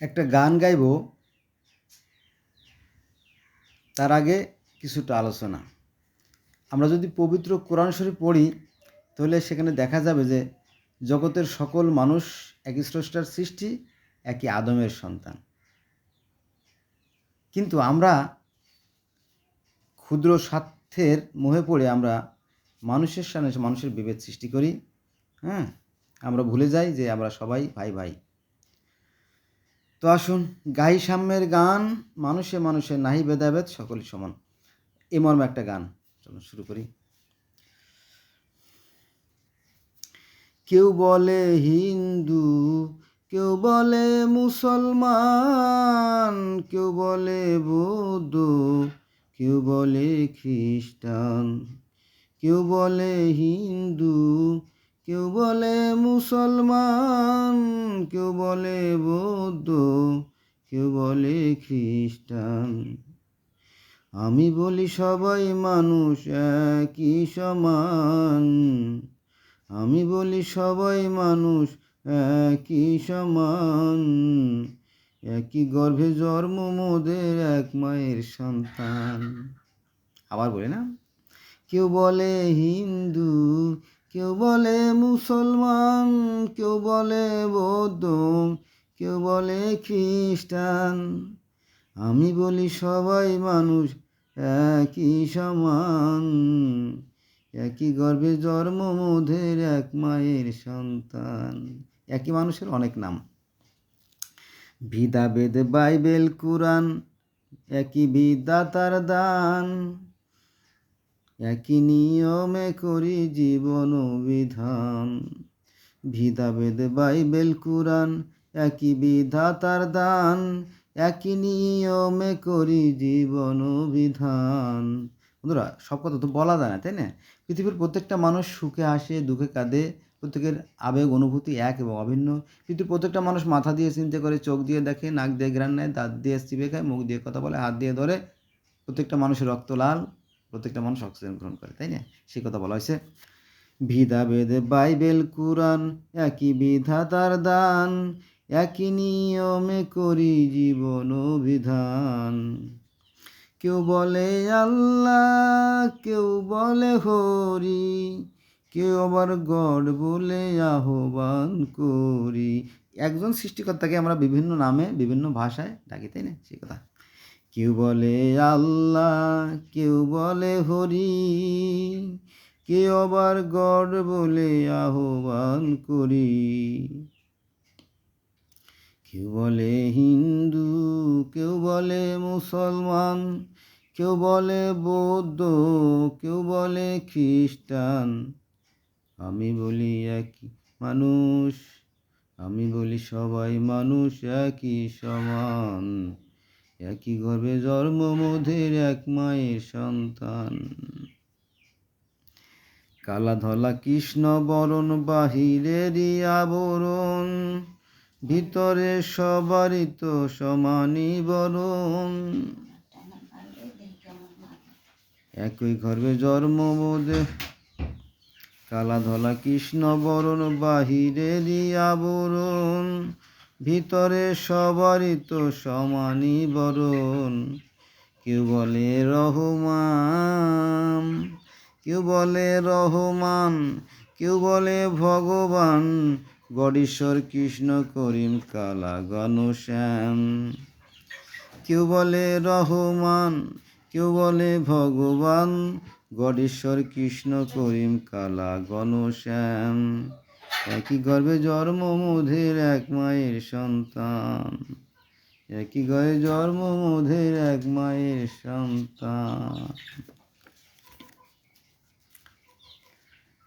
একটা গান গাইব, তার আগে কিছুটা আলোচনা। আমরা যদি পবিত্র কোরআন শরীফ পড়ি, তাহলে সেখানে দেখা যাবে যে জগতের সকল মানুষ একই স্রষ্টার সৃষ্টি, একই আদমের সন্তান। কিন্তু আমরা ক্ষুদ্র স্বার্থের মোহে পড়ে আমরা মানুষের সামনে মানুষের বিভেদ সৃষ্টি করি হ্যাঁ? আমরা ভুলে যাই যে আমরা সবাই ভাই ভাই তো আসুন গাই সাম্যের গান, মানুষে মানুষে নাহি ভেদাভেদ সকলই সমান। এ মর্মে একটা গান, চলুন শুরু করি। কেউ বলে হিন্দু, কেউ বলে মুসলমান, কেউ বলে বৌদ্ধ, কেউ বলে খ্রিস্টান, কেউ বলে হিন্দু কেউ বলে মুসলমান, কেউ বলে বৌদ্ধ, কেউ বলে খ্রিস্টান। আমি বলি সবাই মানুষ একই সমান। আমি বলি সবাই মানুষ একই সমান। একই গর্ভে জন্ম মোদের এক মায়ের সন্তান। আবার বলি না? কেউ বলে হিন্দু কেউ বলে মুসলমান, কেউ বলে বৌদ্ধ, কেউ বলে খ্রিস্টান। আমি বলি সবাই মানুষ একই সমান। একই গর্ভে জন্ম মোদের এক মায়ের সন্তান। একই মানুষের অনেক নাম। বিদা বেদ বাইবেল, কুরআন, একই বিদ্যাতার দান। একই নিয়মে করি জীবন বিধান। ভিদাবেদ বাইবেল, কুরআন, একই বিধাতার দান। একই নিয়মে করি জীবন বিধান। বন্ধুরা, সব কথা তো বলা যায় না, তাই না? পৃথিবীর প্রত্যেকটা মানুষ সুখে আসে, দুঃখে কাঁদে, প্রত্যেকের আবেগ, অনুভূতি এক এবং অভিন্ন। পৃথিবীর প্রত্যেকটা মানুষ মাথা দিয়ে চিন্তা করে, চোখ দিয়ে দেখে, নাক দিয়ে ঘ্রাণ নেয়, দাঁত দিয়ে চিবে খায়, মুখ দিয়ে কথা বলে, হাত দিয়ে ধরে, প্রত্যেকটা মানুষের রক্ত লাল। প্রত্যেকটা মানুষ অক্সিজেন গ্রহণ করে, তাই না? সেই কথা বলা হয়েছে। ভিদা বেদে বাইবেল, কুরআন, একই বিধাতার দান, একই নিয়মে করি জীবন বিধান কেউ বলে আল্লাহ, কেউ বলে হরি, কেউ আবার গড বলে আহ্বান করি। একজন সৃষ্টিকর্তাকে আমরা বিভিন্ন নামে, বিভিন্ন ভাষায় ডাকি, তাই না? সেই কথা। কেউ বলে আল্লাহ, কেউ বলে হরি। কেউ আবার গড বলে আহ্বান করি। কেউ বলে হিন্দু, কেউ বলে মুসলমান, কেউ বলে বৌদ্ধ, কেউ বলে খ্রিস্টান। আমি বলি একই মানুষ, আমি বলি সবাই মানুষ একই সমান। একই গর্ভে জন্ম মোদের এক মায়ের সন্তান। কালা ধলা কৃষ্ণ বরণ, বাহিরেরই আবরণ, ভিতরে সবারই তো সমানই বরণ। একই গর্ভে জন্ম বোধে কালা ধলা কৃষ্ণ বরণ, বাহিরেরই আবরণ ভিতরে সবারই তো সমানই বরণ। কেউ বলে রহমান, কেউ বলে রহমান, কেউ বলে ভগবান। গড়েশ্বর, কৃষ্ণ, করিম, কালা গণশ্যাম কেউ বলে রহমান, কেউ বলে ভগবান। গড়েশ্বর, কৃষ্ণ, করিম, কালা গণশ্যাম একই গর্ভে জন্ম, মোধের এক মায়ের সন্তান। একই গর্ভে জন্ম, মোধের এক মায়ের সন্তান।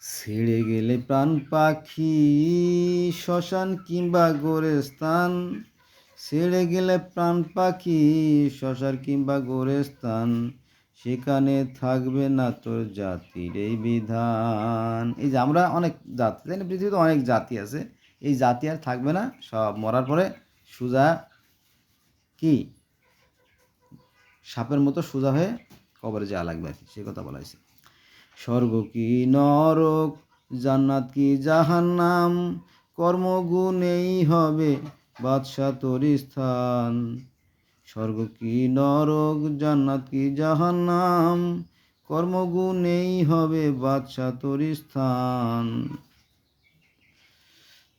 ছেড়ে গেলে প্রাণ পাখি, শ্মশান কিংবা গোরে স্থান ছেড়ে গেলে প্রাণ পাখি, শ্মশান কিংবা গোরস্থান। সেখানে থাকবে না তোর জাতির এই বিধান। এই যে আমরা অনেক জাতি তাই না, পৃথিবীতে অনেক জাতি আছে। এই জাতি আর থাকবে না, সব মরার পরে সুজা কি? সাপের মতো সোজা হয়ে কবরে যাওয়া লাগবে আর কি, সে কথা বলা হয়েছে। স্বর্গ কি নরক, জান্নাত কি জাহান্নাম কর্মগুণেই হবে বাদশাহ তোর স্থান। স্বর্গ কি নরক, জান্নাত কি জাহান্নাম? কর্মগুণেই হবে বাদশা তোর স্থান।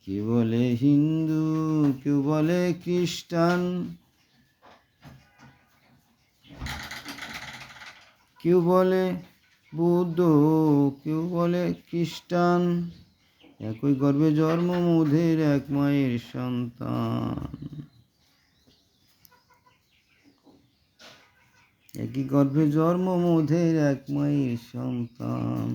কেউ বলে হিন্দু, কেউ বলে খ্রিস্টান? কেউ বলে বুদ্ধ, কেউ বলে খ্রিস্টান? একই গর্ভে জন্ম, মোদের এক মায়ের সন্তান। একই গর্ভে জন্ম মোদের এক মায়ের সন্তান।